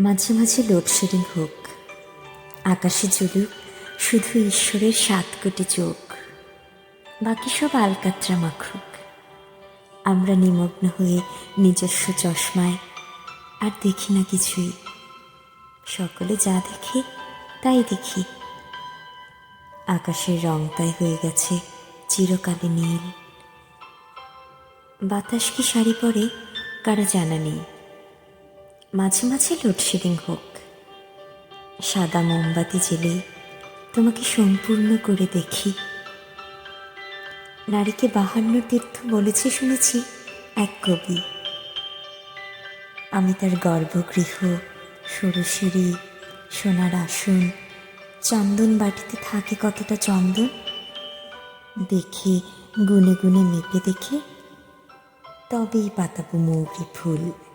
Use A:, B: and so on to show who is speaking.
A: মাঝে মাঝে লোডশেডিং হোক, আকাশে জ্বলুক, শুধু ঈশ্বরের সাত কোটি চোখ, বাকি সব আলকাত্রা মাখুক। আমরা নিমগ্ন হয়ে নিজস্ব চশমায় আর দেখি না কিছুই। সকলে যা দেখে, তাই দেখি। আকাশের রং তাই হয়ে গেছে চিরকালে নীল। বাতাস কি শাড়ি পরে কারও জানা নেই। মাঝে মাঝে লোডশেডিং হোক। সাদা মোমবাতি জেলে তোমাকে সম্পূর্ণ করে দেখি। নারীকে বাহান্ন তীর্থ বলেছে শুনেছি এক কবি। আমি তার গর্ভগৃহ সরুসিরি সোনার আসন, চন্দন বাটিতে থাকে কতটা চন্দন? দেখে, গুনে গুনে মেপে দেখে, তবেই পাতাবো মৌরি ফুল।